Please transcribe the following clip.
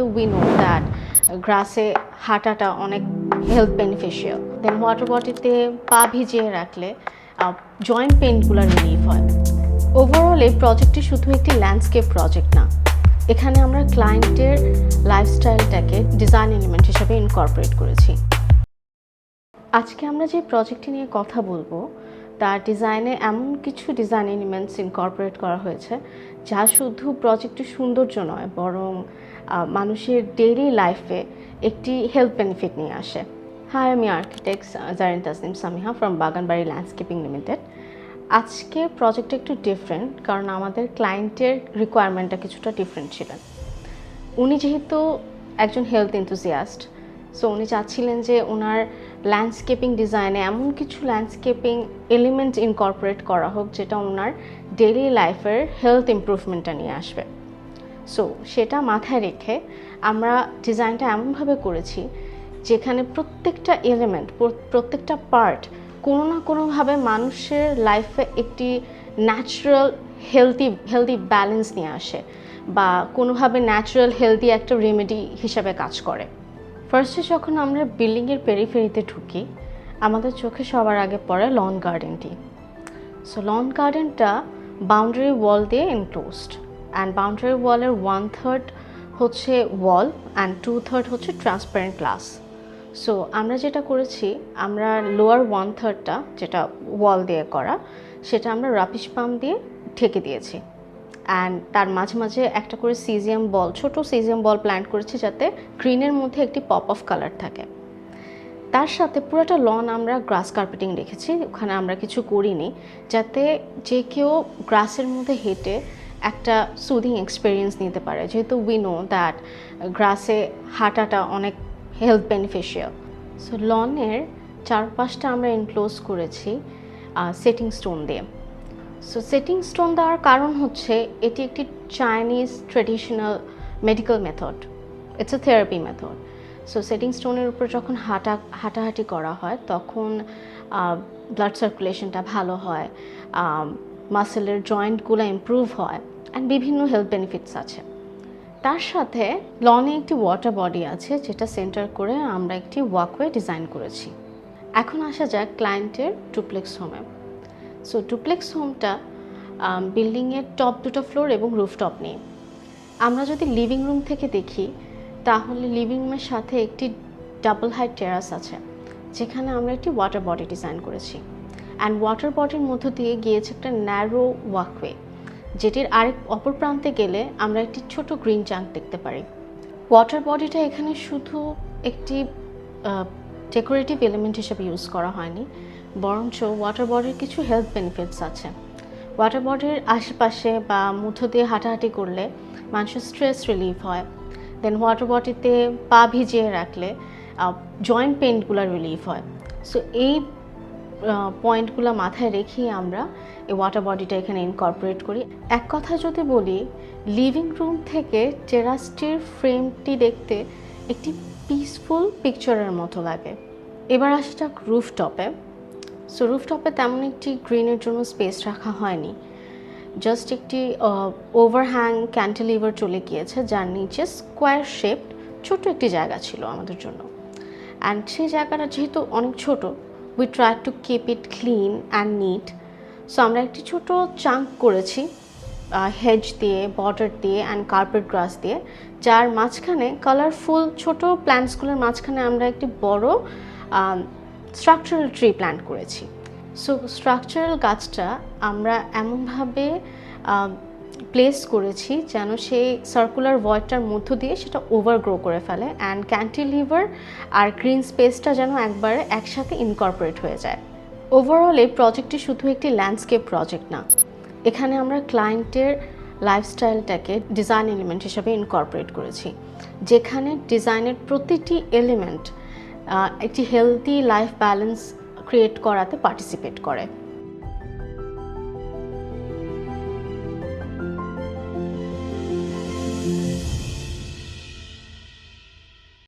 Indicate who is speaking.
Speaker 1: তো we know that গ্রাসে হাঁটাটা অনেক হেলথ বেনিফিশিয়াল দেন ওয়াটার বডিতে পা ভিজিয়ে রাখলে জয়েন্ট পেনগুলো রিলিফ হয়। ওভারঅল এই প্রজেক্টটি শুধু একটি ল্যান্ডস্কেপ প্রজেক্ট না। এখানে আমরা ক্লায়েন্টের লাইফস্টাইলটাকে ডিজাইন এলিমেন্ট হিসেবে ইনকর্পোরেট করেছি। আজকে আমরা যে প্রজেক্টটি নিয়ে কথা বলব, তার ডিজাইনে এমন কিছু ডিজাইন এলিমেন্টস ইনকর্পোরেট করা হয়েছে যা শুধু প্রজেক্টের সৌন্দর্য নয়, বরং মানুষের ডেইলি লাইফে একটি হেলথ বেনিফিট নিয়ে আসে। হাই আমি architect Zarin Tasnim Samiha from Baganbari landscaping limited আজকে প্রজেক্টটা একটু ডিফারেন্ট কারণ আমাদের ক্লায়েন্টের রিকোয়ারমেন্টটা কিছুটা ডিফারেন্ট ছিলেন উনি যেহেতু একজন হেলথ এনথুজিয়াস্ট সো উনি চাচ্ছিলেন যে ওনার ল্যান্ডস্কেপিং ডিজাইনে এমন কিছু ল্যান্ডস্কেপিং এলিমেন্ট ইনকর্পোরেট করা হোক যেটা ওনার ডেলি লাইফের হেলথ ইমপ্রুভমেন্টটা নিয়ে আসবে। সো সেটা মাথায় রেখে আমরা ডিজাইনটা এমনভাবে করেছি যেখানে প্রত্যেকটা এলিমেন্ট প্রত্যেকটা পার্ট কোনো না কোনোভাবে মানুষের লাইফে একটি ন্যাচারাল হেলদি হেলদি ব্যালেন্স নিয়ে আসে বা কোনোভাবে ন্যাচারাল হেলদি একটা রেমেডি হিসাবে কাজ করে। ফার্স্টে যখন আমরা বিল্ডিংয়ের পেরিফেরিতে ঢুকি, আমাদের চোখে সবার আগে পড়ে লন গার্ডেনটি সো লন গার্ডেনটা বাউন্ডারি ওয়াল দিয়ে এনক্লোজড অ্যান্ড বাউন্ডারি ওয়ালের ওয়ান থার্ড হচ্ছে ওয়াল অ্যান্ড টু থার্ড হচ্ছে ট্রান্সপারেন্ট গ্লাস সো আমরা যেটা করেছি, আমরা লোয়ার ওয়ান থার্ডটা যেটা ওয়াল দিয়ে করা, সেটা আমরা রাপিশ পাম্প দিয়ে ঢেকে দিয়েছি। অ্যান্ড তার মাঝে মাঝে একটা করে সিজিয়াম বল ছোট সিজিয়াম বল প্ল্যান্ট করেছি যাতে গ্রিনের মধ্যে একটি পপ অফ কালার থাকে। তার সাথে পুরোটা লন আমরা গ্রাস কার্পেটিং রেখেছি, ওখানে আমরা কিছু করিনি, যাতে যে কেউ গ্রাসের মধ্যে হেঁটে একটা সুদিং এক্সপিরিয়েন্স নিতে পারে। যেহেতু উই নো দ্যাট গ্রাসে হাঁটাটা অনেক হেলথ বেনিফিশিয়াল সো লনের চারপাশটা আমরা এনক্লোজ করেছি সেটিং স্টোন দিয়ে। সো সেটিং স্টোন দেওয়ার কারণ হচ্ছে এটি একটি Chinese traditional medical method it's a therapy method so setting স্টোনের উপর যখন হাঁটা, হাঁটাহাঁটি করা হয়, তখন ব্লাড সার্কুলেশনটা ভালো হয় মাসেলের জয়েন্টগুলো ইমপ্রুভ হয় অ্যান্ড বিভিন্ন হেলথ বেনিফিটস আছে। তার সাথে লনে একটি ওয়াটার বডি আছে, যেটা সেন্টার করে আমরা একটি ওয়াকওয়ে ডিজাইন করেছি। এখন আসা যাক ক্লায়েন্টের ডুপ্লেক্স হোমে সো ডুপ্লেক্স হোমটা বিল্ডিংয়ের টপ দুটো ফ্লোর এবং রুফটপ নিয়ে আমরা যদি লিভিং রুম থেকে দেখি, তাহলে লিভিং রুমের সাথে একটি ডাবল হাইট টেরাস আছে, যেখানে আমরা একটি ওয়াটার বডি ডিজাইন করেছি। অ্যান্ড ওয়াটার বডির মধ্য দিয়ে গিয়েছে একটা ন্যারো ওয়াকওয়ে যেটির আরেক অপর প্রান্তে গেলে আমরা একটি ছোট গ্রিন চাঙ্ক দেখতে পারি। ওয়াটার বডিটা এখানে শুধু একটি ডেকোরেটিভ এলিমেন্ট হিসেবে ইউজ করা হয়নি বরঞ্চ ওয়াটার বডির কিছু হেলথ বেনিফিটস আছে। ওয়াটার বডির আশেপাশে বা মধ্য দিয়ে হাঁটাহাঁটি করলে মানুষের স্ট্রেস রিলিফ হয়। দেন ওয়াটার বডিতে পা ভিজিয়ে রাখলে জয়েন্ট পেনগুলো রিলিফ হয়। সো এই পয়েন্টগুলো মাথায় রেখেই আমরা এই ওয়াটার বডিটা এখানে ইনকর্পোরেট করি। এক কথা যদি বলি লিভিং রুম থেকে টেরাসটির ফ্রেমটি দেখতে একটি পিসফুল পিকচারের মতো লাগে। এবার আসা যাক রুফটপে সো রুফটপে তেমন একটি গ্রিনের জন্য স্পেস রাখা হয়নি। জাস্ট একটি ওভারহ্যাং ক্যান্টিলিভার চলে গিয়েছে, যার নিচে স্কোয়ার শেপড ছোট একটি জায়গা ছিল আমাদের জন্য। অ্যান্ড সেই জায়গাটা যেহেতু অনেক ছোট we try to keep it clean and neat so আমরা একটি ছোট চাঙ্ক করেছি হেজ দিয়ে বর্ডার দিয়ে অ্যান্ড কার্পেট গ্রাস দিয়ে, যার মাঝখানে কালারফুল ছোট প্ল্যান্টসগুলোর মাঝখানে আমরা একটি বড় স্ট্রাকচারাল ট্রি প্ল্যান্ট করেছি। সো স্ট্রাকচারাল গাছটা আমরা এমনভাবে প্লেস করেছি যেন সেই সার্কুলার ভয়েডটার মধ্য দিয়ে সেটা ওভারগ্রো করে ফেলে অ্যান্ড ক্যান্টিলিভার আর গ্রিন স্পেসটা যেন একবারে একসাথে ইনকর্পোরেট হয়ে যায়। ওভারঅল এই প্রজেক্টটি শুধু একটি ল্যান্ডস্কেপ প্রজেক্ট না। এখানে আমরা ক্লায়েন্টের লাইফস্টাইলটাকে ডিজাইন এলিমেন্ট হিসেবে ইনকর্পোরেট করেছি। যেখানে ডিজাইনের প্রতিটি এলিমেন্ট একটি হেলদি লাইফ ব্যালেন্স ক্রিয়েট করাতে পার্টিসিপেট করে।